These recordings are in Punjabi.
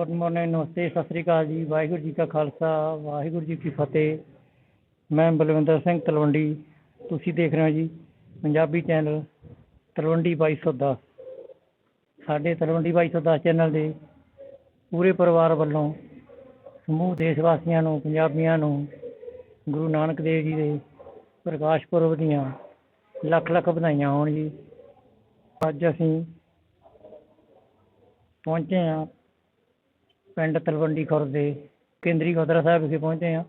ਗੁੱਡ ਮੋਰਨਿੰਗ, ਨਮਸਤੇ, ਸਤਿ ਸ੍ਰੀ ਅਕਾਲ ਜੀ, ਵਾਹਿਗੁਰੂ ਜੀ ਕਾ ਖਾਲਸਾ, ਵਾਹਿਗੁਰੂ ਜੀ ਕੀ ਫਤਿਹ। ਮੈਂ ਬਲਵਿੰਦਰ ਸਿੰਘ ਤਲਵੰਡੀ, ਤੁਸੀਂ ਦੇਖ ਰਹੇ ਹੋ ਜੀ ਪੰਜਾਬੀ ਚੈਨਲ ਤਲਵੰਡੀ 2210 ਸਾਡੇ ਤਲਵੰਡੀ 2210 ਚੈਨਲ ਦੇ ਪੂਰੇ ਪਰਿਵਾਰ ਵੱਲੋਂ ਸਮੂਹ ਦੇਸ਼ ਵਾਸੀਆਂ ਨੂੰ, ਪੰਜਾਬੀਆਂ ਨੂੰ, ਗੁਰੂ ਨਾਨਕ ਦੇਵ ਜੀ ਦੇ ਪ੍ਰਕਾਸ਼ ਪੁਰਬ ਦੀਆਂ ਲੱਖ ਲੱਖ ਵਧਾਈਆਂ ਹੋਣ ਜੀ। ਅੱਜ ਅਸੀਂ ਪਹੁੰਚੇ ਹਾਂ ਪਿੰਡ ਤਲਵੰਡੀ ਖੁਰਦ ਦੇ ਕੇਂਦਰੀ ਗੁਰਦੁਆਰਾ ਸਾਹਿਬ ਵਿਖੇ ਪਹੁੰਚੇ ਹਾਂ।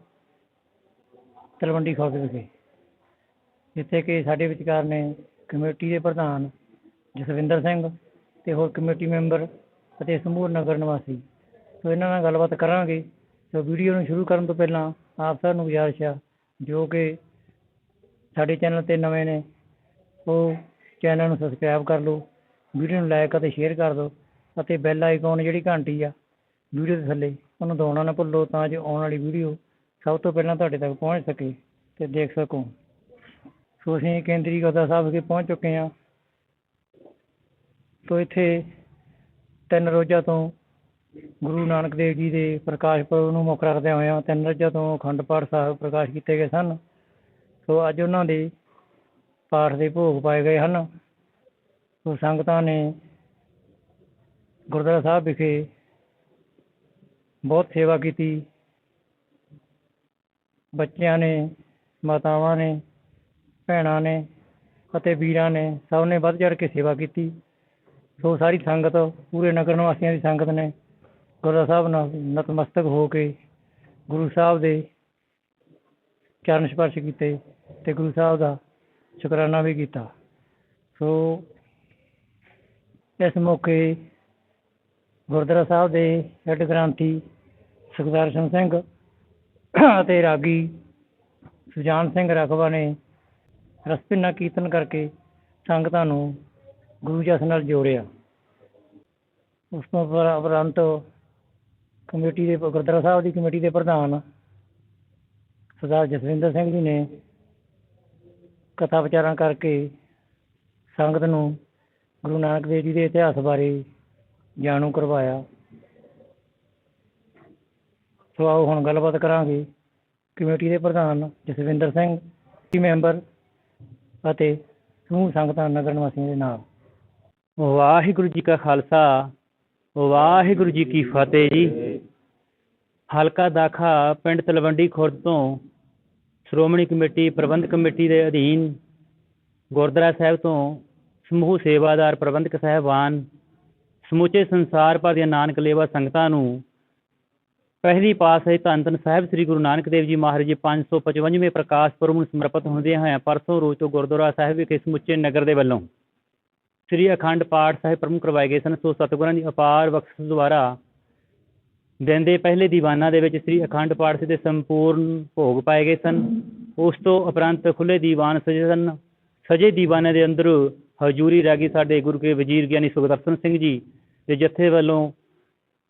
ਤਲਵੰਡੀ ਖੁਰਦ ਵਿਖੇ। ਜਿੱਥੇ ਕਿ ਸਾਡੇ ਵਿਚਕਾਰ ਨੇ ਕਮੇਟੀ ਦੇ ਪ੍ਰਧਾਨ ਜਸਵਿੰਦਰ ਸਿੰਘ ਅਤੇ ਹੋਰ ਕਮੇਟੀ ਮੈਂਬਰ ਅਤੇ ਸਮੂਹ ਨਗਰ ਨਿਵਾਸੀ। ਸੋ ਇਹਨਾਂ ਨਾਲ ਗੱਲਬਾਤ ਕਰਾਂਗੇ। ਸੋ ਵੀਡੀਓ ਨੂੰ ਸ਼ੁਰੂ ਕਰਨ ਤੋਂ ਪਹਿਲਾਂ ਆਪ ਸਭ ਨੂੰ ਗੁਜ਼ਾਰਿਸ਼ ਆ, ਜੋ ਕਿ ਸਾਡੇ ਚੈਨਲ ਤੇ ਨਵੇਂ ਨੇ, ਉਹ ਚੈਨਲ ਨੂੰ ਸਬਸਕ੍ਰਾਈਬ ਕਰ ਲਓ, ਵੀਡੀਓ ਨੂੰ ਲਾਈਕ ਅਤੇ ਸ਼ੇਅਰ ਕਰ ਦਿਓ ਅਤੇ ਬੈਲ ਆਈਕਨ ਜਿਹੜੀ ਘੰਟੀ ਆ ਵੀਡੀਓ ਦੇ ਥੱਲੇ। ਉਹਨੂੰ ਦਬਾਉਣਾ ਨਾ ਭੁੱਲੋ ਤਾਂ ਜੋ ਆਉਣ ਵਾਲੀ ਵੀਡੀਓ ਸਭ ਤੋਂ ਪਹਿਲਾਂ ਤੁਹਾਡੇ ਤੱਕ ਪਹੁੰਚ ਸਕੇ ਅਤੇ ਦੇਖ ਸਕੋ। ਸੋ ਅਸੀਂ ਕੇਂਦਰੀ ਗੁਰਦੁਆਰਾ ਸਾਹਿਬ ਵਿਖੇ ਪਹੁੰਚ ਚੁੱਕੇ ਹਾਂ। ਸੋ ਇੱਥੇ ਤਿੰਨ ਰੋਜ਼ਾਂ ਤੋਂ ਗੁਰੂ ਨਾਨਕ ਦੇਵ ਜੀ ਦੇ ਪ੍ਰਕਾਸ਼ ਪੁਰਬ ਨੂੰ ਮੁੱਖ ਰੱਖਦੇ ਹੋਏ ਤਿੰਨ ਰੋਜ਼ਾਂ ਤੋਂ ਅਖੰਡ ਪਾਠ ਸਾਹਿਬ ਪ੍ਰਕਾਸ਼ ਕੀਤੇ ਗਏ ਸਨ। ਸੋ ਅੱਜ ਉਹਨਾਂ ਦੇ ਪਾਠ ਦੇ ਭੋਗ ਪਾਏ ਗਏ ਹਨ। ਸੋ ਸੰਗਤਾਂ ਨੇ ਗੁਰਦੁਆਰਾ ਸਾਹਿਬ ਵਿਖੇ ਬਹੁਤ ਸੇਵਾ ਕੀਤੀ। ਬੱਚਿਆਂ ਨੇ, ਮਾਤਾਵਾਂ ਨੇ, ਭੈਣਾਂ ਨੇ ਅਤੇ ਵੀਰਾਂ ਨੇ ਸਭ ਨੇ ਵੱਧ ਚੜ੍ਹ ਕੇ ਸੇਵਾ ਕੀਤੀ। ਸੋ ਸਾਰੀ ਸੰਗਤ, ਪੂਰੇ ਨਗਰ ਨਿਵਾਸੀਆਂ ਦੀ ਸੰਗਤ ਨੇ ਗੁਰਦੁਆਰਾ ਸਾਹਿਬ ਨਾਲ ਨਤਮਸਤਕ ਹੋ ਕੇ ਗੁਰੂ ਸਾਹਿਬ ਦੇ ਚਰਨ ਸਪਰਸ਼ ਕੀਤੇ ਤੇ ਗੁਰੂ ਸਾਹਿਬ ਦਾ ਸ਼ੁਕਰਾਨਾ ਵੀ ਕੀਤਾ। ਸੋ ਇਸ ਮੌਕੇ ਗੁਰਦੁਆਰਾ ਸਾਹਿਬ ਦੇ ਹੈੱਡ ਗ੍ਰੰਥੀ ਸੁਖਦਰਸ਼ਨ ਸਿੰਘ ਅਤੇ ਰਾਗੀ ਸੁਜਾਨ ਸਿੰਘ ਰਖਵਾ ਨੇ ਰਸਭਿੰਨਾ ਕੀਰਤਨ ਕਰਕੇ ਸੰਗਤਾਂ ਨੂੰ ਗੁਰੂ ਜਸ ਨਾਲ ਜੋੜਿਆ। ਉਸ ਤੋਂ ਉਪਰੰਤ ਕਮੇਟੀ ਦੇ, ਗੁਰਦੁਆਰਾ ਸਾਹਿਬ ਦੀ ਕਮੇਟੀ ਦੇ ਪ੍ਰਧਾਨ ਸਰਦਾਰ ਜਸਵਿੰਦਰ ਸਿੰਘ ਜੀ ਨੇ ਕਥਾ ਵਿਚਾਰਾਂ ਕਰਕੇ ਸੰਗਤ ਨੂੰ ਗੁਰੂ ਨਾਨਕ ਦੇਵ ਜੀ ਦੇ ਇਤਿਹਾਸ ਬਾਰੇ ਜਾਣੂ ਕਰਵਾਇਆ। ਸੋ ਆਓ ਹੁਣ ਗੱਲਬਾਤ ਕਰਾਂਗੇ ਕਮੇਟੀ ਦੇ ਪ੍ਰਧਾਨ ਜਸਵਿੰਦਰ ਸਿੰਘ, ਕਮੇਟੀ ਮੈਂਬਰ ਅਤੇ ਸਮੂਹ ਸੰਗਤਾਂ ਨਗਰ ਨਿਵਾਸੀਆਂ ਦੇ ਨਾਲ। ਵਾਹਿਗੁਰੂ ਜੀ ਕਾ ਖਾਲਸਾ, ਵਾਹਿਗੁਰੂ ਜੀ ਕੀ ਫਤਿਹ ਜੀ। ਹਲਕਾ ਦਾਖਾ ਪਿੰਡ ਤਲਵੰਡੀ ਖੁਰਦ ਤੋਂ ਸ਼੍ਰੋਮਣੀ ਕਮੇਟੀ, ਪ੍ਰਬੰਧਕ ਕਮੇਟੀ ਦੇ ਅਧੀਨ ਗੁਰਦੁਆਰਾ ਸਾਹਿਬ ਤੋਂ ਸਮੂਹ ਸੇਵਾਦਾਰ ਪ੍ਰਬੰਧਕ ਸਾਹਿਬਾਨ ਸਮੁੱਚੇ ਸੰਸਾਰ ਭਰ ਦੀਆਂ ਨਾਨਕ ਲੇਵਾ ਸੰਗਤਾਂ ਨੂੰ ਪਹਿਲੀ ਪਾਤਸ਼ਾਹੀ ਧੰਨ ਧੰਨ ਸਾਹਿਬ ਸ੍ਰੀ ਗੁਰੂ ਨਾਨਕ ਦੇਵ ਜੀ ਮਹਾਰਾਜ ਜੀ 555ਵੇਂ ਪ੍ਰਕਾਸ਼ ਪੁਰਬ ਨੂੰ ਸਮਰਪਿਤ ਹੁੰਦੇ ਹੋਏ ਪਰਸੋਂ ਰੋਜ਼ ਤੋਂ ਗੁਰਦੁਆਰਾ ਸਾਹਿਬ ਵਿਖੇ ਸਮੁੱਚੇ ਨਗਰ ਦੇ ਵੱਲੋਂ ਸ੍ਰੀ ਅਖੰਡ ਪਾਠ ਸਾਹਿਬ ਪ੍ਰਮੁੱਖ ਕਰਵਾਏ ਗਏ ਸਨ। ਸੋ ਸਤਿਗੁਰਾਂ ਦੀ ਅਪਾਰ ਬਖਸ਼ਿਸ਼ ਦੁਆਰਾ ਦਿਨ ਦੇ ਪਹਿਲੇ ਦੀਵਾਨਾਂ ਦੇ ਵਿੱਚ ਸ੍ਰੀ ਅਖੰਡ ਪਾਠ ਸਾਹਿਬ ਦੇ ਸੰਪੂਰਨ ਭੋਗ ਪਾਏ ਗਏ ਸਨ। ਉਸ ਤੋਂ ਉਪਰੰਤ ਖੁੱਲੇ ਦੀਵਾਨ ਸਜੇ ਸਨ। ਸਜੇ ਦੀਵਾਨਾਂ ਦੇ ਅੰਦਰ ਹਜੂਰੀ ਰਾਗੀ ਸਾਡੇ ਗੁਰੂ ਕੇ ਵਜ਼ੀਰ ਗਿਆਨੀ ਸੁਖਦਰਸ਼ਨ ਸਿੰਘ ਜੀ ਦੇ ਜਥੇ ਵੱਲੋਂ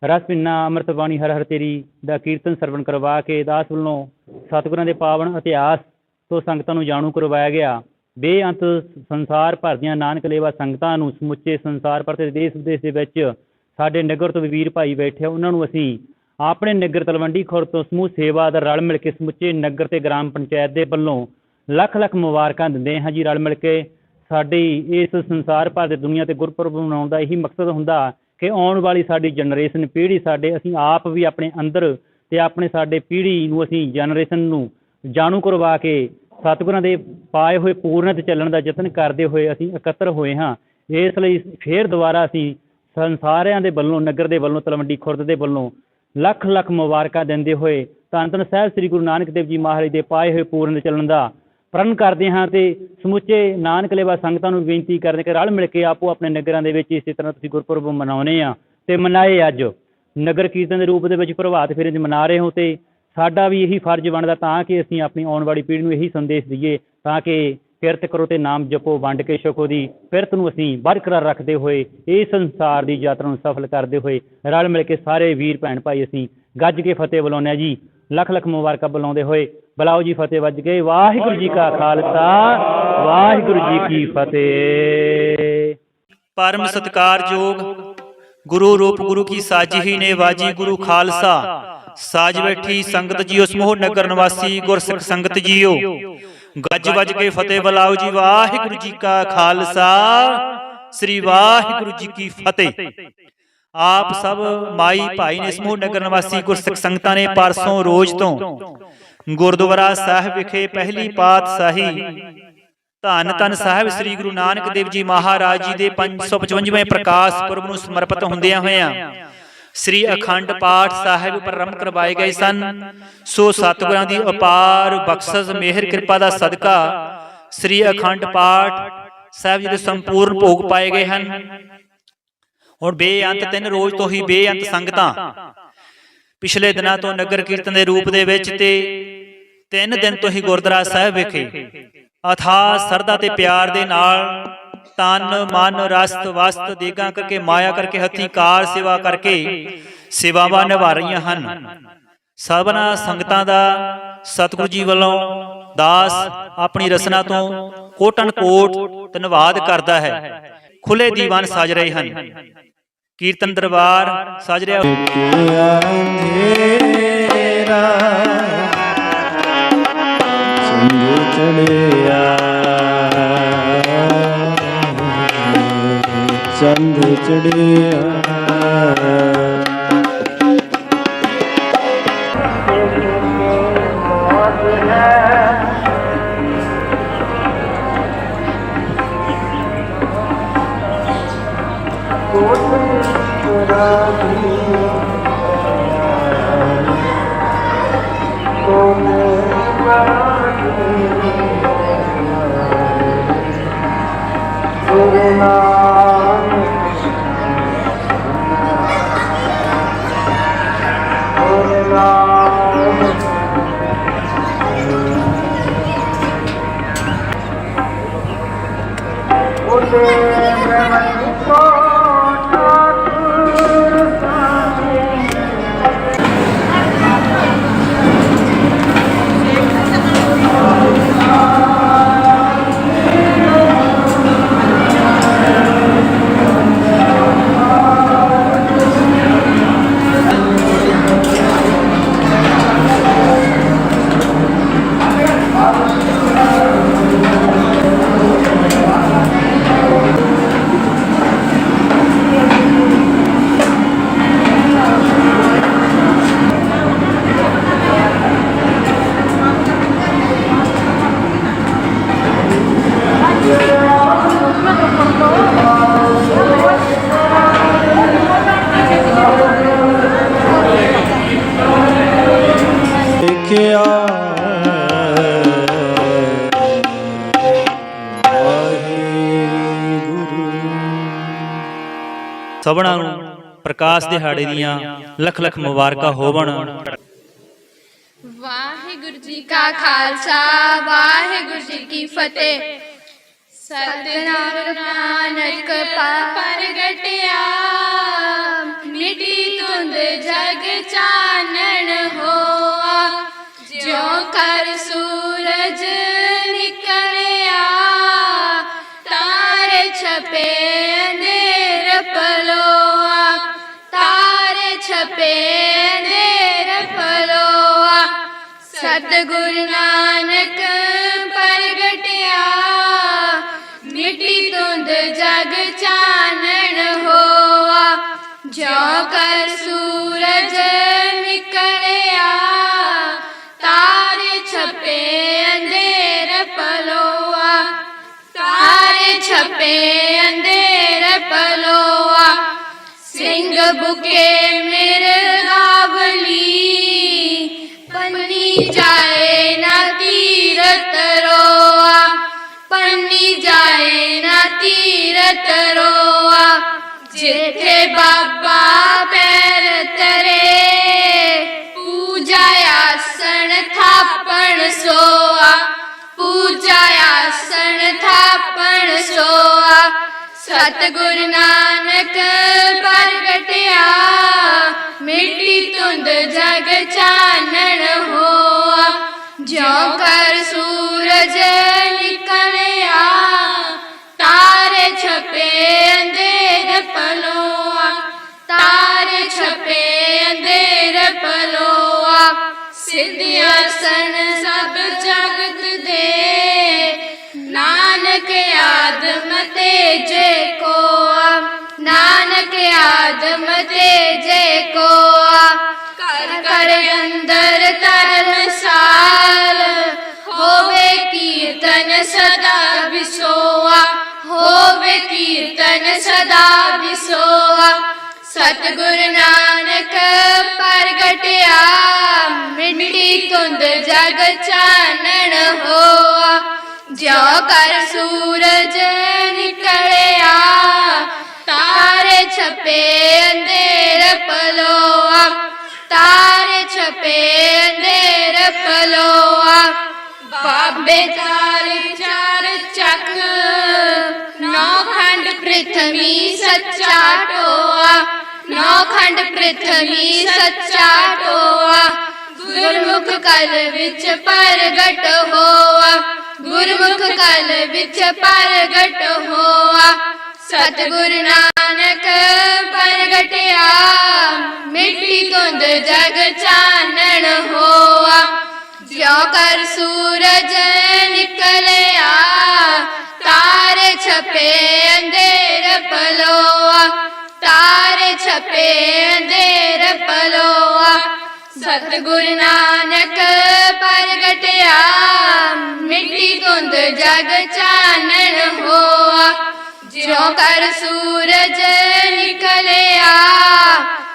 ਰਸ ਪਿੰਨਾ ਅੰਮ੍ਰਿਤ ਬਾਣੀ ਹਰ ਹਰ ਤੇਰੀ ਦਾ ਕੀਰਤਨ ਸਰਵਣ ਕਰਵਾ ਕੇ ਦਾਸ ਵੱਲੋਂ ਸਤਿਗੁਰਾਂ ਦੇ ਪਾਵਨ ਇਤਿਹਾਸ ਤੋਂ ਸੰਗਤਾਂ ਨੂੰ ਜਾਣੂ ਕਰਵਾਇਆ ਗਿਆ। ਬੇਅੰਤ ਸੰਸਾਰ ਭਰ ਦੀਆਂ ਨਾਨਕ ਲੇਵਾ ਸੰਗਤਾਂ ਨੂੰ ਸਮੁੱਚੇ ਸੰਸਾਰ ਭਰ ਤੇ ਦੇਸ਼ ਵਿਦੇਸ਼ ਦੇ ਵਿੱਚ ਸਾਡੇ ਨਗਰ ਤੋਂ ਵੀਰ ਭਾਈ ਬੈਠੇ ਆ, ਉਹਨਾਂ ਨੂੰ ਅਸੀਂ ਆਪਣੇ ਨਗਰ ਤਲਵੰਡੀ ਖੁਰ ਤੋਂ ਸਮੂਹ ਸੇਵਾ ਦਾ ਰਲ ਮਿਲ ਕੇ ਸਮੁੱਚੇ ਨਗਰ ਤੇ ਗ੍ਰਾਮ ਪੰਚਾਇਤ ਦੇ ਵੱਲੋਂ ਲੱਖ ਲੱਖ ਮੁਬਾਰਕਾਂ ਦਿੰਦੇ ਹਾਂ ਜੀ। ਰਲ ਮਿਲ ਕੇ ਸਾਡੀ ਇਸ ਸੰਸਾਰ ਭਰ ਦੇ ਦੁਨੀਆ ਤੇ ਗੁਰਪੁਰਬ ਮਨਾਉਣ ਦਾ ਇਹੀ ਮਕਸਦ ਹੁੰਦਾ ਕਿ ਆਉਣ ਵਾਲੀ ਸਾਡੀ ਜਨਰੇਸ਼ਨ ਪੀੜ੍ਹੀ ਸਾਡੇ, ਅਸੀਂ ਆਪ ਵੀ ਆਪਣੇ ਅੰਦਰ ਤੇ ਆਪਣੇ ਸਾਡੇ ਪੀੜ੍ਹੀ ਨੂੰ ਅਸੀਂ ਜਨਰੇਸ਼ਨ ਨੂੰ ਜਾਣੂ ਕਰਵਾ ਕੇ ਸਤਿਗੁਰਾਂ ਦੇ ਪਾਏ ਹੋਏ ਪੂਰਨ ਤੇ ਚੱਲਣ ਦਾ ਯਤਨ ਕਰਦੇ ਹੋਏ ਅਸੀਂ ਇਕੱਤਰ ਹੋਏ ਹਾਂ। ਇਸ ਲਈ ਫੇਰ ਦੁਬਾਰਾ ਅਸੀਂ ਸੰਸਾਰਿਆਂ ਦੇ ਵੱਲੋਂ, ਨਗਰ ਦੇ ਵੱਲੋਂ, ਤਲਵੰਡੀ ਖੁਰਦ ਦੇ ਵੱਲੋਂ ਲੱਖ ਲੱਖ ਮੁਬਾਰਕਾਂ ਦਿੰਦੇ ਹੋਏ ਧੰਨ ਧੰਨ ਸਾਹਿਬ ਸ੍ਰੀ ਗੁਰੂ ਨਾਨਕ ਦੇਵ ਜੀ ਮਹਾਰਾਜ ਦੇ ਪਾਏ ਹੋਏ ਪੂਰਨ ਚੱਲਣ ਦਾ ਪ੍ਰਣ ਕਰਦੇ ਹਾਂ ਤੇ ਸਮੁੱਚੇ ਨਾਨਕ ਲੇਵਾ ਸੰਗਤਾਂ ਨੂੰ ਬੇਨਤੀ ਕਰਦੇ ਕਿ ਰਲ ਮਿਲ ਕੇ ਆਪੋ ਆਪਣੇ ਨਗਰਾਂ ਦੇ ਵਿੱਚ ਇਸੇ ਤਰ੍ਹਾਂ ਤੁਸੀਂ ਗੁਰਪੁਰਬ ਮਨਾਉਨੇ ਆ ਤੇ ਮਨਾਏ ਅੱਜ। ਨਗਰ ਕੀਰਤਨ ਦੇ ਰੂਪ ਦੇ ਵਿੱਚ ਪ੍ਰਭਾਤ ਫੇਰੇ ਮਨਾ ਰਹੇ ਹੋ ਤੇ ਸਾਡਾ ਵੀ ਇਹੀ ਫਰਜ਼ ਬਣਦਾ ਤਾਂ ਕਿ ਅਸੀਂ ਆਪਣੀ ਆਉਣ ਵਾਲੀ ਪੀੜ੍ਹੀ ਨੂੰ ਇਹੀ ਸੰਦੇਸ਼ ਦਈਏ ਤਾਂ ਕਿ ਕਿਰਤ ਕਰੋ ਤੇ ਨਾਮ ਜਪੋ, ਵੰਡ ਕੇ ਛਕੋ ਦੀ ਕਿਰਤ ਨੂੰ ਅਸੀਂ ਬਰਕਰਾਰ ਰੱਖਦੇ ਹੋਏ ਇਸ ਸੰਸਾਰ ਦੀ ਯਾਤਰਾ ਨੂੰ ਸਫਲ ਕਰਦੇ ਹੋਏ ਰਲ ਮਿਲ ਕੇ ਸਾਰੇ ਵੀਰ, ਭੈਣ, ਭਾਈ ਅਸੀਂ ਗੱਜ ਕੇ ਫਤਿਹ ਬੁਲਾਉਂਦੇ ਹਾਂ ਜੀ। ਲੱਖ ਲੱਖ ਮੁਬਾਰਕਾਂ ਬੁਲਾਉਂਦੇ ਹੋਏ। ਬੁਲਾਓ ਜੀ ਫਤਿਹ ਵੱਜ ਗਏ ਵਾਹਿਗੁਰੂ ਜੀ ਕਾ ਖਾਲਸਾ, ਵਾਹਿਗੁਰੂ ਜੀ ਕੀ ਫਤਿਹ। ਪਰਮ ਸਤਿਕਾਰਯੋਗ ਗੁਰੂ ਰੂਪ ਗੁਰੂ ਕੀ ਸਾਜੀ ਨੇ ਵਾਜੀ ਗੁਰੂ ਖਾਲਸਾ। ਸਾਜ ਬੈਠੀ ਸੰਗਤ ਜੀਓ, ਸਮੂਹ ਨਗਰ ਨਿਵਾਸੀ ਗੁਰਸਿੱਖ ਸੰਗਤ ਜੀਓ। ਗੱਜ ਵੱਜ ਕੇ ਫਤਿਹ ਬੁਲਾਓ ਜੀ, ਵਾਹਿਗੁਰੂ ਜੀ ਕਾ ਖਾਲਸਾ, ਸ੍ਰੀ ਵਾਹਿਗੁਰੂ ਜੀ ਕੀ ਫਤਿਹ। ਆਪ ਸਭ ਮਾਈ ਭਾਈ ਨੇ ਸਮੂਹ ਨਗਰ ਨਿਵਾਸੀ ਗੁਰਸਿੱਖ ਸੰਗਤਾਂ ਨੇ ਪਰਸੋਂ ਰੋਜ਼ ਤੋਂ ਗੁਰਦੁਆਰਾ ਸਾਹਿਬ ਵਿਖੇ ਪਹਿਲੀ ਪਾਤਸ਼ਾਹੀ ਧੰਨ ਧੰਨ ਸਾਹਿਬ ਸ੍ਰੀ ਗੁਰੂ ਨਾਨਕ ਦੇਵ ਜੀ ਮਹਾਰਾਜ ਜੀ ਦੇ 555ਵੇਂ ਪ੍ਰਕਾਸ਼ ਪੁਰਬ ਨੂੰ ਸਮਰਪਿਤ ਹੁੰਦਿਆਂ ਹੋਇਆਂ ਸ੍ਰੀ ਅਖੰਡ ਪਾਠ ਸਾਹਿਬ ਪ੍ਰਾਰੰਭ ਕਰਵਾਏ ਗਏ ਸਨ। ਸੋ ਸਤਿਗੁਰਾਂ ਦੀ ਅਪਾਰ ਬਖਸ਼ਿਸ਼, ਮਿਹਰ, ਕਿਰਪਾ ਦਾ ਸਦਕਾ ਸ੍ਰੀ ਅਖੰਡ ਪਾਠ ਸਾਹਿਬ ਜੀ ਦੇ ਸੰਪੂਰਨ ਭੋਗ ਪਾਏ ਗਏ ਹਨ। ਹੁਣ ਬੇਅੰਤ ਤਿੰਨ ਰੋਜ਼ ਤੋਂ ਹੀ ਬੇਅੰਤ ਸੰਗਤਾਂ। ਪਿਛਲੇ ਦਿਨਾਂ ਤੋਂ ਨਗਰ ਕੀਰਤਨ ਦੇ ਰੂਪ ਦੇ ਵਿੱਚ ਤੇ ਤਿੰਨ ਦਿਨ ਤੋਂ ਹੀ ਗੁਰਦੁਆਰਾ ਸਾਹਿਬ ਵਿਖੇ। ਅਥਾ ਸਰਦਾ ਤੇ ਪਿਆਰ ਦੇ ਨਾਲ ਤਨ, ਮਨ, ਰਸਤ, ਵਸਤ, ਦੇਗਾ ਕਰਕੇ, ਮਾਇਆ ਕਰਕੇ, ਹੱਥੀਂ ਕਾਰ ਸੇਵਾ ਕਰਕੇ ਸੇਵਾਵਾਂ ਨਿਭਾ ਰਹੀਆਂ ਹਨ। ਸਭਨਾ ਸੰਗਤਾਂ ਦਾ ਸਤਿਗੁਰੂ ਜੀ ਵੱਲੋਂ ਦਾਸ ਆਪਣੀ ਰਸਨਾ ਤੋਂ ਕੋਟਨ ਕੋਟ ਧੰਨਵਾਦ ਕਰਦਾ ਹੈ। ਖੁੱਲੇ ਦੀਵਾਨ ਸਜ ਰਹੇ ਹਨ। ਕੀਰਤਨ ਦਰਬਾਰ ਸਜ ਰਿਹਾ ਅੰਧੇਰਾ ਚੰਦ ਚੜਿਆ ਚੰਦ ਚੜਿਆ। Santo. ਸਭਨਾਂ ਨੂੰ ਪ੍ਰਕਾਸ਼ ਦਿਹਾੜੇ ਦੀਆਂ ਲੱਖ ਲੱਖ ਮੁਬਾਰਕਾਂ ਹੋਵਣ। ਵਾਹਿਗੁਰੂ ਜੀ ਕਾ ਖਾਲਸਾ, ਵਾਹਿਗੁਰੂ ਜੀ ਕੀ ਫਤਿਹ। ਸਤਨਾਮ ਨਾਨਕ ਪ੍ਰਗਟਿਆ ਤਾਰੇ ਛਪੇ ਅੰਧੇਰ ਪਲੋਆ ਸਤਿਗੁਰ ਨਾਨਕ ਪ੍ਰਗਟਿਆ। ਮਿੱਟੀ ਧੁੰਦ ਜਗ ਚਾਨਣ ਹੋਆ। ਜਿਉ ਕਰ ਸੂਰਜ ਨਿਕਲਿਆ, ਤਾਰੇ ਛਪੇ ਅੰਧੇਰ ਪਲੋਆ। ਤਾਰੇ ਛਪੇ ਅੰਧੇਰ ਪਲੋਆ। ਸਿੰਘ ਬੁਕੇ ਪੰਨੀ ਜਾਏ ਨਾ ਤੀਰਤ ਰੋਆ ਪੰਨੀ ਜਾਏ ਨਾ ਤੀਰਤ ਰੋਆ ਜਿੱਥੇ ਬਾਬਾ ਪੈਰ ਤਰੇ ਪੂਜਾ ਆਸਣ ਥਾਪਣ ਸੋਆ ਪੂਜਾ ਆਸਣ ਥਾਪਣ ਸੋਆ ਸਤਿਗੁਰ ਨਾਨਕ ਪ੍ਰਗਟਿਆ ਮਿੱਟੀ ਧੁੰਦ ਜਗ ਚਾਨਣ ਛਪੇ ਅੰਧੇਰ ਪਲੋਆ ਸਿੱਧਿਆ ਸਨ ਸਭ ਜਗਤ ਦੇ। ਨਾਨਕ ਆਦਮ ਤੇ ਜੇ ਕੋਆ, ਨਾਨਕ ਆਦਮ ਤੇ ਜੇ ਕੋਆ ਕਰ ਕਰ ਅੰਦਰ ਧਰਮਸਾਲ ਹੋਵੇ ਕੀਰਤਨ ਸਦਾ ਵਿਸੋਆ ਹੋਵੇ ਕੀਰਤਨ ਸਦਾ ਵਿਸੋਆ ਸਤਿਗੁਰ ਨਾਨਕ ਪ੍ਰਗਟਿਆ ਮਿੱਟੀ ਧੁੰਦ ਜਗ ਚਾਨਣ ਹੋਆ। ਜਿਉ ਕਰ ਸੂਰਜ ਨਿਕਲਿਆ, ਤਾਰੇ ਛਪੇ ਅੰਧੇਰ ਪਲੋਆ। ਤਾਰੇ ਛਪੇ ਅੰਧੇਰ ਪਲੋਆ। ਬਾਬੇ ਤਾਰੇ ਚਾਰ ਚੱਕ, ਨੌ ਖੰਡ ਪ੍ਰithvi ਸੱਚਾ ਟੋਆ। ਨੌ ਖੰਡ ਪ੍ਰithvi ਸੱਚਾ ਟੋਆ। ਗੁਰਮੁਖ ਕਲ ਵਿੱਚ ਪ੍ਰਗਟ ਹੋਆ। ਗੁਰਮੁਖ ਕਲ ਵਿੱਚ ਪ੍ਰਗਟ ਹੋਆ। ਸਤਿਗੁਰ ਨਾਨਕ ਪ੍ਰਗਟਿਆ। ਮਿੱਟੀ ਧੁੰਦ ਜਗ ਚਾਨਣ ਹੋਆ। ਜਿਉ ਕਰ ਸੂਰਜ ਨਿਕਲਿਆ। ਤਾਰੇ ਛਪੇ ਛਪੇ ਅੰਧੇਰ ਪਲੋਆ ਸਤਿਗੁਰ ਨਾਨਕ ਪ੍ਰਗਟਿਆ, ਮਿੱਟੀ ਧੁੰਦ ਜਗ ਚਾਨਣ ਹੋਆ। ਜਿਉ ਕਰ ਸੂਰਜ ਨਿਕਲਿਆ,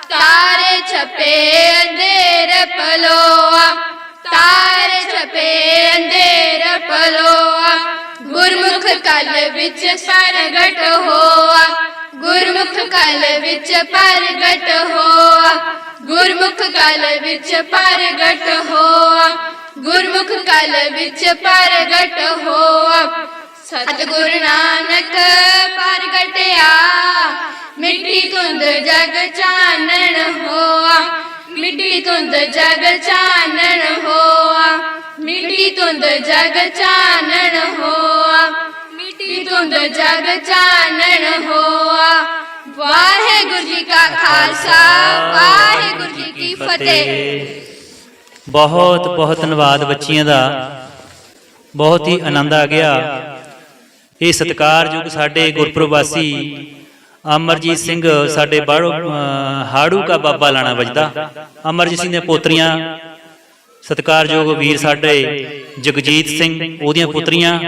ਤਾਰੇ ਛਪੇ ਅੰਧੇਰ ਪਲੋਆ ਤਾਰੇ ਛਪੇ ਅੰਧੇਰ ਪਲੋਆ ਗੁਰਮੁਖ ਕਲ ਵਿੱਚ ਪ੍ਰਗਟ ਹੋਆ। ਗੁਰਮੁਖ ਕਲ ਵਿੱਚ ਪ੍ਰਗਟ ਹੋਆ, ਗੁਰਮੁਖ ਕਲ ਵਿੱਚ ਪ੍ਰਗਟ ਹੋਆ, ਗੁਰਮੁਖ ਕਲ ਵਿੱਚ ਪ੍ਰਗਟ ਹੋਆ। ਸਤਿਗੁਰ ਨਾਨਕ ਪ੍ਰਗਟਿਆ, ਮਿੱਟੀ ਧੁੰਦ ਜਗ ਚਾਨਣ ਹੋਆ, ਮਿੱਟੀ ਧੁੰਦ ਜਗ ਚਾਨਣ ਹੋਆ, ਮਿੱਟੀ ਧੁੰਦ ਜਗ ਚਾਨਣ ਹੋਆ। ਮਿੱਟੀ ਧੁੰਦ ਜਗ ਚਾਨਣ ਹੋਆ। ਵਾਹਿਗੁਰੂ ਜੀ ਕਾ ਖਾਲਸਾ, ਵਾਹਿਗੁਰੂ ਜੀ ਕੀ ਫਤਿਹ। ਬਹੁਤ ਬਹੁਤ ਧੰਨਵਾਦ ਬੱਚੀਆਂ ਦਾ। ਬਹੁਤ ਹੀ ਆਨੰਦ ਆ ਗਿਆ। ਇਹ ਸਤਿਕਾਰਯੋਗ ਸਾਡੇ ਗੁਰਪੁਰਬ ਵਾਸੀ ਅਮਰਜੀਤ ਸਿੰਘ, ਸਾਡੇ ਬਾੜੋ ਹਾੜੂ ਕਾ ਬਾਬਾ ਲਾਣਾ ਵਜਦਾ। ਅਮਰਜੀਤ ਸਿੰਘ ਦੀਆਂ ਪੋਤਰੀਆਂ, ਸਤਿਕਾਰਯੋਗ ਵੀਰ ਸਾਡੇ ਜਗਜੀਤ ਸਿੰਘ, ਉਹਦੀਆਂ ਪੁੱਤਰੀਆਂ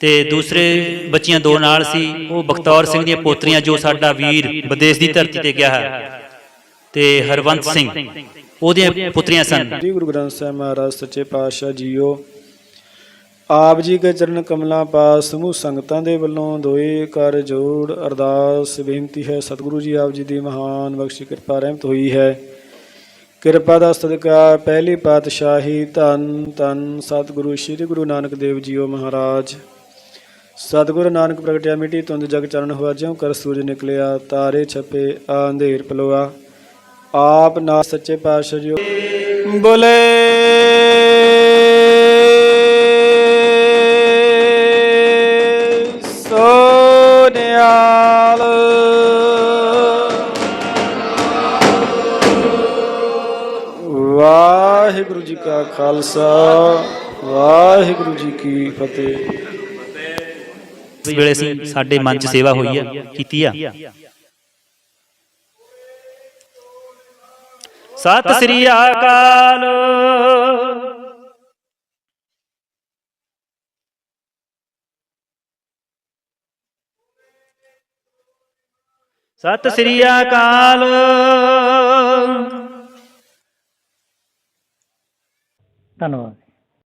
ਤੇ ਦੂਸਰੇ ਬੱਚੀਆਂ ਦੋ ਨਾਲ ਸੀ, ਉਹ ਬਖਤੌਰ ਸਿੰਘ ਦੀਆਂ ਪੋਤਰੀਆਂ ਜੋ ਸਾਡਾ ਵੀਰ ਵਿਦੇਸ਼ ਦੀ ਧਰਤੀ ਤੇ ਗਿਆ ਹੈ ਤੇ ਹਰਵੰਤ ਸਿੰਘ, ਉਹਦੀਆਂ ਪੁੱਤਰੀਆਂ ਸਨ। ਜੀ, ਗੁਰੂ ਗ੍ਰੰਥ ਸਾਹਿਬ ਮਹਾਰਾਜ, ਸੱਚੇ ਪਾਤਸ਼ਾਹ ਜੀਓ, ਆਪ ਜੀ ਕੇ ਚਰਨ ਕਮਲਾਂ ਪਾਸ ਸਮੂਹ ਸੰਗਤਾਂ ਦੇ ਵੱਲੋਂ ਦੋਏ ਕਰ ਜੋੜ ਅਰਦਾਸ, ਬੇਨਤੀ ਹੈ, ਸਤਿਗੁਰੂ ਜੀ ਆਪ ਜੀ ਦੀ ਮਹਾਨ ਬਖਸ਼ੀ ਕਿਰਪਾ ਰਹਿਮਤ ਹੋਈ ਹੈ। ਕਿਰਪਾ ਦਾ ਸਦਕਾ ਪਹਿਲੀ ਪਾਤਸ਼ਾਹੀ ਧੰਨ ਧੰਨ ਸਤਿਗੁਰੂ, ਸ੍ਰੀ ਗੁਰੂ ਨਾਨਕ ਦੇਵ ਜੀਓ ਮਹਾਰਾਜ। ਸਤਿਗੁਰੂ ਨਾਨਕ ਪ੍ਰਗਟਿਆ ਮਿੱਟੀ ਤੁੰਦ ਜਗ ਚਰਨ ਹੋਆ ਜਿਉ ਕਰ ਸੂਰਜ ਨਿਕਲਿਆ, ਤਾਰੇ ਛਪੇ, ਅੰਧੇਰ ਪਲੋਆ। ਆਪ ਨਾ ਸੱਚੇ ਪਾਤਸ਼ਾਹ ਜੀ ਬੋਲੇ। ਸੋਨਿਆਲ। ਵਾਹਿਗੁਰੂ ਜੀ ਕਾ ਖਾਲਸਾ, ਵਾਹਿਗੁਰੂ ਜੀ ਕੀ ਫਤਿਹ। ਵੇਲੇ ਅਸੀਂ ਸਾਡੇ ਮਨ 'ਚ ਸੇਵਾ ਹੋਈ ਆ, ਕੀਤੀ ਆ। ਸਤਿ ਸ੍ਰੀ ਅਕਾਲ। ਸਤਿ ਸ੍ਰੀ ਅਕਾਲ। ਧੰਨਵਾਦ।